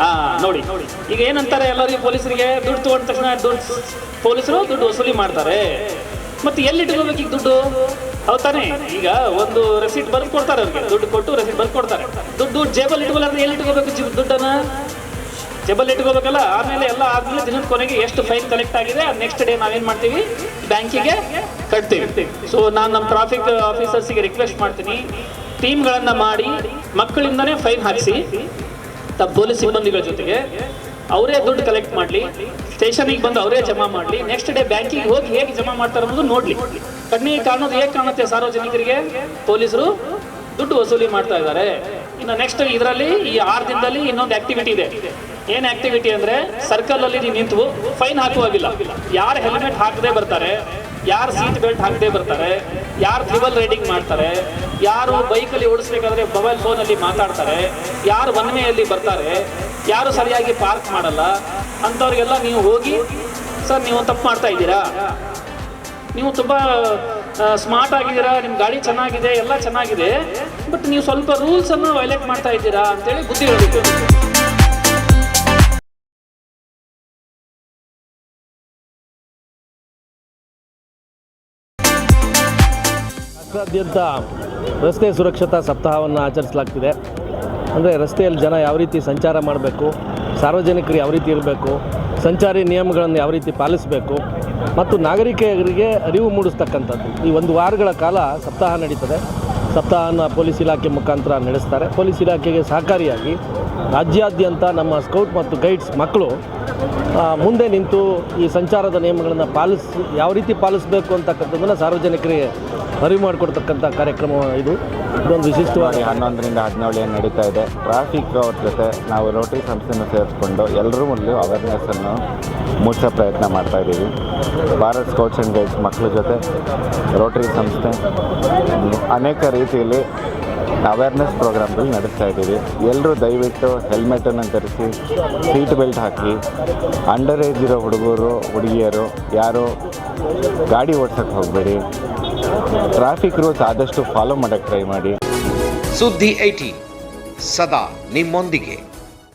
ಹಾ ನೋಡಿ ಈಗ ಏನಂತಾರೆ ಎಲ್ಲರಿಗೂ ಪೊಲೀಸರಿಗೆ? ದುಡ್ಡು ತಗೊಂಡ ತಕ್ಷಣ ದುಡ್ಡು ಪೊಲೀಸರು ದುಡ್ಡು ವಸೂಲಿ ಮಾಡ್ತಾರೆ. ಮತ್ತೆ ಎಲ್ಲಿ ಇಟ್ಕೋಬೇಕು ಈಗ ದುಡ್ಡು? ಹೌದ್ ತಾನೇ? ಈಗ ಒಂದು ರೆಸಿಟ್ ಬರ್ದು ಕೊಡ್ತಾರೆ ಅವ್ರಿಗೆ. ದುಡ್ಡು ಕೊಟ್ಟು ರೆಸಿಟ್ ಬರ್ದು ಕೊಡ್ತಾರೆ. ದುಡ್ಡು ಜೇಬಲ್ ಇಟ್ಕೊಳ್ಳೋದ್ರೆ ಎಲ್ಲಿ ಇಟ್ಕೋಬೇಕು ದುಡ್ಡನ್ನ? ಜೇಬಲ್ ಇಟ್ಕೋಬೇಕಲ್ಲ ಆಮೇಲೆ ಎಲ್ಲ ಆದ್ಮೇಲೆ ದಿನದ ಕೊನೆಗೆ ಎಷ್ಟು ಫೈನ್ ಕಲೆಕ್ಟ್ ಆಗಿದೆ ನೆಕ್ಸ್ಟ್ ಡೇ ನಾವೇನು ಮಾಡ್ತೀವಿ? ಬ್ಯಾಂಕಿಗೆ ಕಟ್ತೀವಿ. ಸೊ ನಾನು ನಮ್ಮ ಟ್ರಾಫಿಕ್ ಆಫೀಸರ್ಸಿಗೆ ರಿಕ್ವೆಸ್ಟ್ ಮಾಡ್ತೀನಿ. ಟೀಮ್ಗಳನ್ನ ಮಾಡಿ ಮಕ್ಕಳಿಂದನೇ ಫೈನ್ ಹಾಕಿಸಿ ಪೊಲೀಸ್ ಸಿಬ್ಬಂದಿಗಳ ಜೊತೆಗೆ ಅವರೇ ದುಡ್ಡು ಕಲೆಕ್ಟ್ ಮಾಡಲಿ ಸ್ಟೇಷನಿಗೆ ಬಂದು ಅವರೇ ಜಮಾ ಮಾಡಲಿ ನೆಕ್ಸ್ಟ್ ಡೇ ಬ್ಯಾಂಕಿಗೆ ಹೋಗಿ ಹೇಗೆ ಜಮಾ ಮಾಡ್ತಾರೆ ಅನ್ನೋದು ನೋಡಲಿ. ಕಣ್ಣಿಗೆ ಕಾಣೋದು ಹೇಗೆ ಕಾಣುತ್ತೆ ಸಾರ್ವಜನಿಕರಿಗೆ? ಪೊಲೀಸರು ದುಡ್ಡು ವಸೂಲಿ ಮಾಡ್ತಾ ಇದ್ದಾರೆ. ಇನ್ನು ನೆಕ್ಸ್ಟ್ ಇದರಲ್ಲಿ ಈ ಆರು ದಿನದಲ್ಲಿ ಇನ್ನೊಂದು ಆಕ್ಟಿವಿಟಿ ಇದೆ. ಏನು ಆಕ್ಟಿವಿಟಿ ಅಂದ್ರೆ ಸರ್ಕಲ್ ಅಲ್ಲಿ ನಿಂತು ಫೈನ್ ಹಾಕುವಾಗಿಲ್ಲ. ಯಾರು ಹೆಲ್ಮೆಟ್ ಹಾಕದೆ ಬರ್ತಾರೆ ಯಾರು ಸೀಟ್ ಬೆಲ್ಟ್ ಹಾಕದೇ ಬರ್ತಾರೆ, ಯಾರು ಟ್ರಿಬಲ್ ರೈಡಿಂಗ್ ಮಾಡ್ತಾರೆ, ಯಾರು ಬೈಕಲ್ಲಿ ಓಡಿಸ್ಬೇಕಾದ್ರೆ ಮೊಬೈಲ್ ಫೋನಲ್ಲಿ ಮಾತಾಡ್ತಾರೆ, ಯಾರು ಒನ್ಮೆಯಲ್ಲಿ ಬರ್ತಾರೆ, ಯಾರು ಸರಿಯಾಗಿ ಪಾರ್ಕ್ ಮಾಡಲ್ಲ, ಅಂಥವ್ರಿಗೆಲ್ಲ ನೀವು ಹೋಗಿ, ಸರ್, ನೀವು ತಪ್ಪು ಮಾಡ್ತಾ ಇದ್ದೀರಾ? ನೀವು ತುಂಬ ಸ್ಮಾರ್ಟ್ ಆಗಿದ್ದೀರಾ? ನಿಮ್ಮ ಗಾಡಿ ಚೆನ್ನಾಗಿದೆ, ಎಲ್ಲ ಚೆನ್ನಾಗಿದೆ ಬಟ್ ನೀವು ಸ್ವಲ್ಪ ರೂಲ್ಸನ್ನು ವೈಲೇಟ್ ಮಾಡ್ತಾ ಇದ್ದೀರಾ? ಅಂತೇಳಿ ಬುದ್ಧಿ ಹೇಳಬೇಕು ರಾಷ್ಟ್ರಾದ್ಯಂತ ರಸ್ತೆ ಸುರಕ್ಷತಾ ಸಪ್ತಾಹವನ್ನು ಆಚರಿಸಲಾಗ್ತಿದೆ. ಅಂದರೆ ರಸ್ತೆಯಲ್ಲಿ ಜನ ಯಾವ ರೀತಿ ಸಂಚಾರ ಮಾಡಬೇಕು, ಸಾರ್ವಜನಿಕರು ಯಾವ ರೀತಿ ಇರಬೇಕು, ಸಂಚಾರಿ ನಿಯಮಗಳನ್ನು ಯಾವ ರೀತಿ ಪಾಲಿಸಬೇಕು, ಮತ್ತು ನಾಗರಿಕರಿಗೆ ಅರಿವು ಮೂಡಿಸ್ತಕ್ಕಂಥದ್ದು. ಈ ಒಂದು ವಾರಗಳ ಕಾಲ ಸಪ್ತಾಹ ನಡೀತದೆ. ಸಪ್ತಾಹನ ಪೊಲೀಸ್ ಇಲಾಖೆ ಮುಖಾಂತರ ನಡೆಸ್ತಾರೆ. ಪೊಲೀಸ್ ಇಲಾಖೆಗೆ ಸಹಕಾರಿಯಾಗಿ ರಾಜ್ಯಾದ್ಯಂತ ನಮ್ಮ ಸ್ಕೌಟ್ ಮತ್ತು ಗೈಡ್ಸ್ ಮಕ್ಕಳು ಮುಂದೆ ನಿಂತು ಈ ಸಂಚಾರದ ನಿಯಮಗಳನ್ನು ಪಾಲಿಸಿ, ಯಾವ ರೀತಿ ಪಾಲಿಸಬೇಕು ಅಂತಕ್ಕಂಥದ್ದನ್ನು ಸಾರ್ವಜನಿಕರಿಗೆ ಅರಿವು ಮಾಡಿಕೊಡ್ತಕ್ಕಂಥ ಕಾರ್ಯಕ್ರಮ ಇದು. ಇದೊಂದು ವಿಶಿಷ್ಟವಾಗಿ ಹನ್ನೊಂದರಿಂದ ಹದಿನೇಳು ಏನು ನಡೀತಾ ಇದೆ? ಟ್ರಾಫಿಕ್ ಅವ್ರ ಜೊತೆ ನಾವು ರೋಟರಿ ಸಂಸ್ಥೆಯನ್ನು ಸೇರಿಸ್ಕೊಂಡು ಎಲ್ಲರ ಮೊದಲು ಅವೇರ್ನೆಸ್ಸನ್ನು ಮೂಡಿಸೋ ಪ್ರಯತ್ನ ಮಾಡ್ತಾ ಇದ್ದೀವಿ ಭಾರತ್ ಸ್ಕೌಟ್ಸ್ ಆ್ಯಂಡ್ ಗೈಡ್ಸ್ ಮಕ್ಕಳ ಜೊತೆ ರೋಟರಿ ಸಂಸ್ಥೆ, ಅನೇಕ ರೀತಿಯಲ್ಲಿ ಅವೇರ್ನೆಸ್ ಪ್ರೋಗ್ರಾಮ್ಗಳು ನಡೆಸ್ತಾ ಇದ್ದೀವಿ. ಎಲ್ಲರೂ ದಯವಿಟ್ಟು ಹೆಲ್ಮೆಟನ್ನು ಧರಿಸಿ ಸೀಟ್ ಬೆಲ್ಟ್ ಹಾಕಿ ಅಂಡರ್ ಏಜ್ ಇರೋ ಹುಡುಗರು, ಹುಡುಗಿಯರು, ಯಾರು ಗಾಡಿ ಓಡ್ಸೋಕ್ಕೆ ಹೋಗಬೇಡಿ. ಟ್ರಾಫಿಕ್ ರೂಲ್ಸ್ ಆದಷ್ಟು ಫಾಲೋ ಮಾಡೋಕ್ಕೆ ಟ್ರೈ ಮಾಡಿ. ಸುದ್ದಿ ಐಟಿ ಸದಾ ನಿಮ್ಮೊಂದಿಗೆ.